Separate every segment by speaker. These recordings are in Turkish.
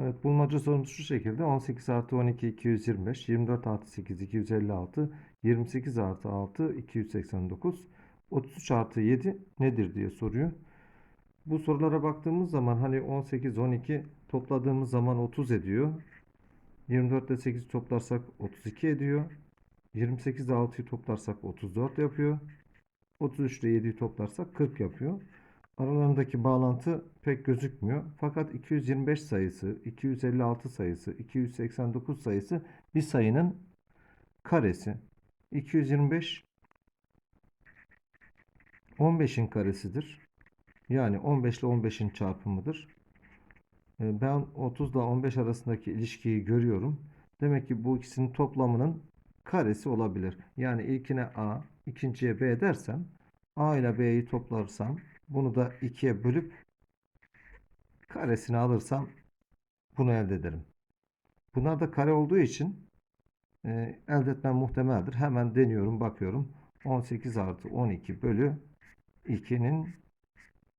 Speaker 1: Evet bulmaca sorumuz şu şekilde 18 artı 12 225 24 artı 8 256 28 artı 6 289 33 artı 7 nedir diye soruyor. Bu sorulara baktığımız zaman hani 18 12 topladığımız zaman 30 ediyor. 24 ile 8 toplarsak 32 ediyor. 28 ile 6'yı toplarsak 34 yapıyor. 33 ile 7'yi toplarsak 40 yapıyor. Aralarındaki bağlantı pek gözükmüyor. Fakat 225 sayısı, 256 sayısı, 289 sayısı bir sayının karesi. 225 15'in karesidir. Yani 15 ile 15'in çarpımıdır. E, Ben 30 ile 15 arasındaki ilişkiyi görüyorum. Demek ki bu ikisinin toplamının karesi olabilir. Yani ilkine A, ikinciye B dersem A ile B'yi toplarsam bunu da 2'ye bölüp karesini alırsam bunu elde ederim. Bunlar da kare olduğu için e, elde etmem muhtemeldir. Hemen deniyorum, bakıyorum. 18 artı 12 bölü 2'nin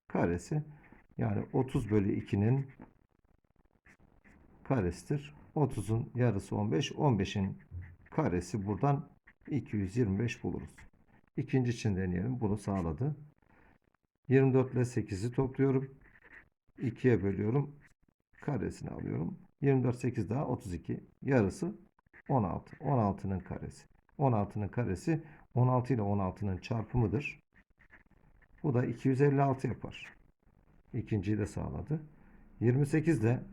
Speaker 1: karesi. Yani 30 bölü 2'nin karesidir. 30'un yarısı 15. 15'in karesi buradan 225 buluruz. İkinci için deneyelim. Bunu sağladı. 24 ile 8'i topluyorum. 2'ye bölüyorum. Karesini alıyorum. 24 8 daha 32. Yarısı 16. 16'nın karesi. 16'nın karesi 16 ile 16'nın çarpımıdır. Bu da 256 yapar. İkinciyi de sağladı. 28 ile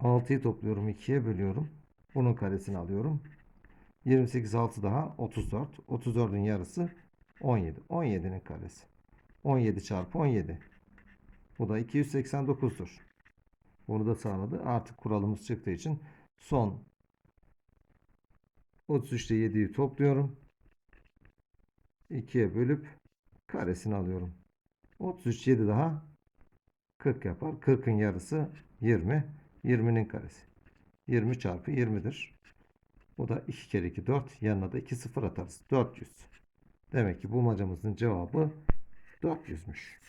Speaker 1: 6'yı topluyorum. 2'ye bölüyorum. Bunun karesini alıyorum. 28 6 daha 34. 34'ün yarısı 17. 17'nin karesi. 17 çarpı 17. Bu da 289'dur. Bunu da sağladı. Artık kuralımız çıktığı için son 33 ile 7'yi topluyorum. 2'ye bölüp karesini alıyorum. 33 7 daha 40 yapar. 40'ın yarısı 20. 20'nin karesi. 20 çarpı 20'dir. Bu da 2 kere 2 4. Yanına da 2 sıfır atarız. 400. Demek ki bulmacamızın cevabı 400'müş.